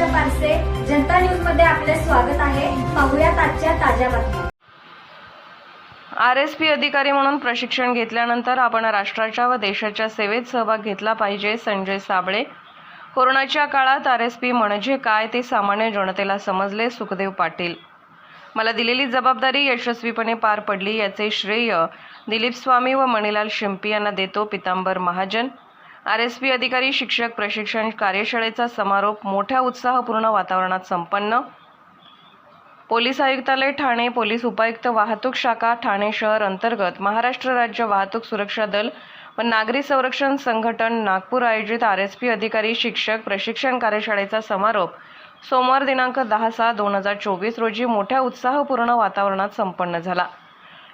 आरसे जनता न्यूजमध्ये आपले स्वागत आहे. पाहुयात आजच्या ताज्या बातम्या. आर एस पी अधिकारी म्हणून प्रशिक्षण घेतल्यानंतर आपण राष्ट्राच्या व देशाच्या सेवेत सहभाग घेतला पाहिजे संजय साबळे. कोरोनाच्या काळात आर एस पी म्हणजे काय ते सामान्य जनतेला समजले सुखदेव पाटील. मला दिलेली जबाबदारी यशस्वीपणे पार पडली याचे श्रेय दिलीप स्वामी व मणिलाल शिंपी यांना देतो Pitambar Mahajan. R S P अधिकारी शिक्षक प्रशिक्षण कार्यशाळेचा समारोप मोठ्या उत्साहपूर्ण वातावरणात संपन्न. पोलीस आयुक्तालय ठाणे पोलीस उपायुक्त वाहतूक शाखा ठाणे शहर अंतर्गत महाराष्ट्र राज्य वाहतूक सुरक्षा दल व नागरी संरक्षण संघटन नागपूर आयोजित आर एस पी अधिकारी शिक्षक प्रशिक्षण कार्यशाळेचा समारोप सोमवार दिनांक दहा सहा दोन हजार चोवीस रोजी मोठ्या उत्साहपूर्ण वातावरणात संपन्न झाला.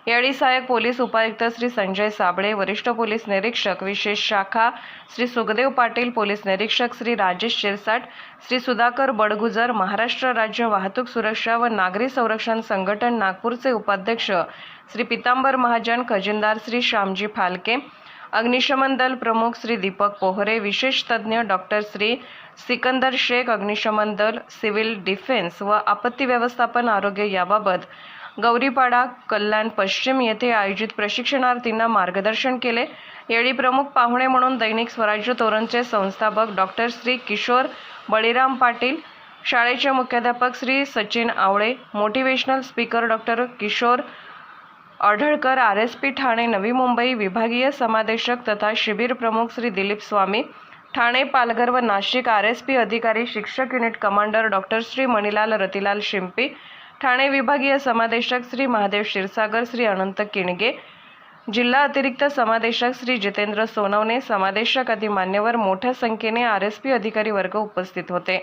यावेळी सहाय्यक पोलीस उपायुक्त श्री संजय साबळे वरिष्ठ पोलीस निरीक्षक विशेष शाखा श्री सुखदेव पाटील पोलीस निरीक्षक श्री राजेश शिरसाट श्री सुधाकर बडगुजर महाराष्ट्र राज्य वाहतूक सुरक्षा व नागरी संरक्षण संघटन नागपूरचे उपाध्यक्ष श्री पितांबर महाजन खजिनदार श्री श्यामजी फालके अग्निशमन दल प्रमुख श्री दीपक पोहरे विशेष तज्ज्ञ डॉक्टर श्री सिकंदर शेख अग्निशमन दल सिव्हिल डिफेन्स व आपत्ती व्यवस्थापन आरोग्य याबाबत गौरीपाडा कल्याण पश्चिम येथे आयोजित प्रशिक्षणार्थींना मार्गदर्शन केले. यावेळी प्रमुख पाहुणे म्हणून दैनिक स्वराज्य तोरणचे संस्थापक डॉक्टर श्री किशोर बळीराम पाटील शाळेचे मुख्याध्यापक Shri Sachin Awale motivational speaker doctor Kishor Adhalkar R S P Thane Navi Mumbai विभागीय समादेशक तथा शिबिर प्रमुख श्री दिलीप स्वामी ठाणे पालघर व नाशिक आर एस पी अधिकारी शिक्षक unit commander doctor Shri Manilal Ratilal Shimpi Thane विभागीय समादेशक श्री महादेव क्षीरसागर श्री अनंत किणगे जिल्हा अतिरिक्त समादेशक श्री जितेंद्र सोनवणे समादेशक आदी मान्यवर मोठ्या संख्येने आर एस पी अधिकारी वर्ग उपस्थित होते.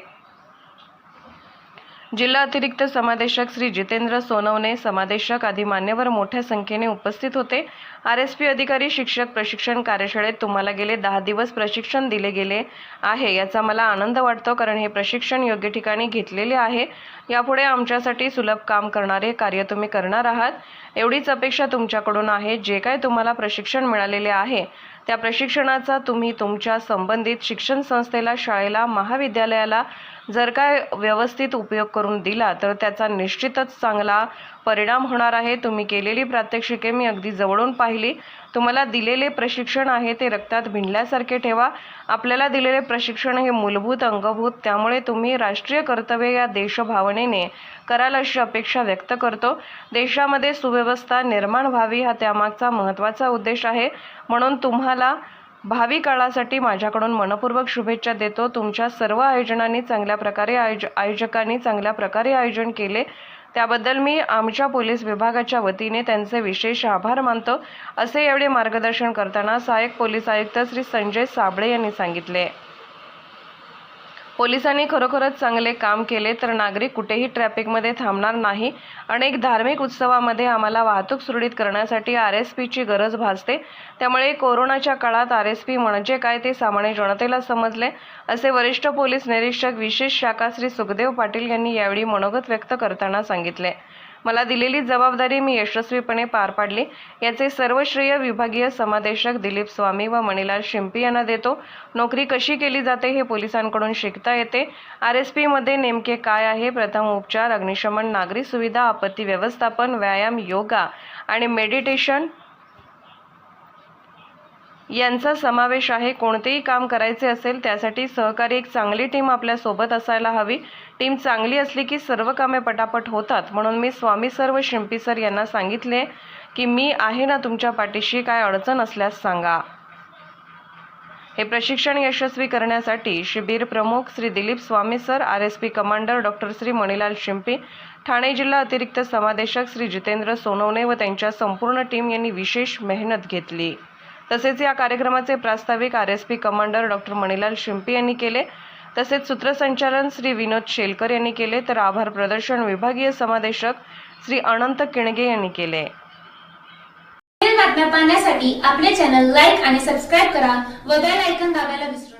जिल्हा अतिरिक्त समादेशक श्री जितेंद्र सोनवणे समादेशक आदी मान्यवर मोठ्या संख्येने उपस्थित होते. आर एस पी अधिकारी शिक्षक प्रशिक्षण कार्यशाळेत तुम्हाला गेले दहा दिवस प्रशिक्षण दिले गेले आहे. याचा मला आनंद वाटतो कारण हे प्रशिक्षण योग्य ठिकाणी घेतलेले आहे. यापुढे आमच्यासाठी सुलभ काम करणारे कार्य तुम्ही करणार आहात. एवढीच अपेक्षा तुमच्याकडून आहे. जे काय तुम्हाला प्रशिक्षण मिळालेले आहे त्या प्रशिक्षणाचा तुम्ही तुमच्या संबंधित शिक्षण संस्थेला शाळेला महाविद्यालयाला जर काय व्यवस्थित उपयोग करून दिला तर त्याचा निश्चितच चांगला परिणाम होणार आहे. तुम्ही केलेली प्रात्यक्षिके मी अगदी जवळून पाहिली. तुम्हाला दिलेले प्रशिक्षण आहे ते रक्तात भिनल्यासारखे ठेवा. आपल्याला दिलेले प्रशिक्षण हे मूलभूत अंगभूत त्यामुळे तुम्ही राष्ट्रीय कर्तव्य या देशभावनेने कराल अशी अपेक्षा व्यक्त करतो. देशामध्ये सुव्यवस्था निर्माण व्हावी हा त्यामागचा महत्त्वाचा उद्देश आहे. म्हणून तुम्हाला भावी काळासाठी माझ्याकडून मनपूर्वक शुभेच्छा देतो. तुमच्या सर्व आयोजनांनी चांगल्या प्रकारे आयोज आयोजकांनी चांगल्या प्रकारे आयोजन केले. त्याबद्दल मी आमच्या पोलीस विभागाच्या वतीने त्यांचे विशेष आभार मानतो. असे एवढे मार्गदर्शन करताना सहाय्यक पोलीस आयुक्त श्री संजय साबळे यांनी सांगितले. पोलिसांनी खरोखरच चांगले काम केले तर नागरिक कुठेही ट्रॅफिकमध्ये थांबणार नाही. अनेक धार्मिक उत्सवामध्ये आम्हाला वाहतूक सुरळीत करण्यासाठी आर एस पीची गरज भासते. त्यामुळे कोरोनाच्या काळात आर एस पी म्हणजे काय ते सामान्य जनतेला समजले असे वरिष्ठ पोलीस निरीक्षक विशेष शाखा श्री सुखदेव पाटील यांनी यावेळी मनोगत व्यक्त करताना सांगितले. मला दिलेली जबाबदारी मी यशस्वीपणे पार पाडली. याचे सर्व श्रेय विभागीय समादेशक दिलीप स्वामी व मणिलाल शिंपी यांना देतो. नोकरी कशी केली जाते हे पोलिसांकडून शिकता येते. आर एस पीमध्ये नेमके काय आहे? प्रथम उपचार अग्निशमन नागरी सुविधा आपत्ती व्यवस्थापन व्यायाम योगा आणि मेडिटेशन यांचा समावेश आहे. कोणतेही काम करायचे असेल त्यासाठी सहकारी एक चांगली टीम आपल्यासोबत असायला हवी. टीम चांगली असली की सर्व कामे पटापट होतात. म्हणून मी स्वामी सर व शिंपी सर यांना सांगितले की मी आहे ना तुमच्या पाठीशी. काय अडचण असल्यास सांगा. हे प्रशिक्षण यशस्वी करण्यासाठी शिबिर प्रमुख Shri Dilip Swami sir R S P commander doctor Shri Manilal Shimpi Thane जिल्हा अतिरिक्त समादेशक श्री जितेंद्र सोनवणे व त्यांच्या संपूर्ण टीम यांनी विशेष मेहनत घेतली. तसेच या कार्यक्रमाचे प्रास्ताविक R S P commander doctor Manilal Shimpi यांनी केले. तसेच सूत्रसंचालन श्री विनोद शेलकर यांनी केले. तर आभार प्रदर्शन विभागीय समादेशक श्री अनंत किणगे यांनी केले. बातम्या पाहण्यासाठी आपले चॅनल लाईक आणि सबस्क्राईब करा व बेल ऐकन दाबायला विसरू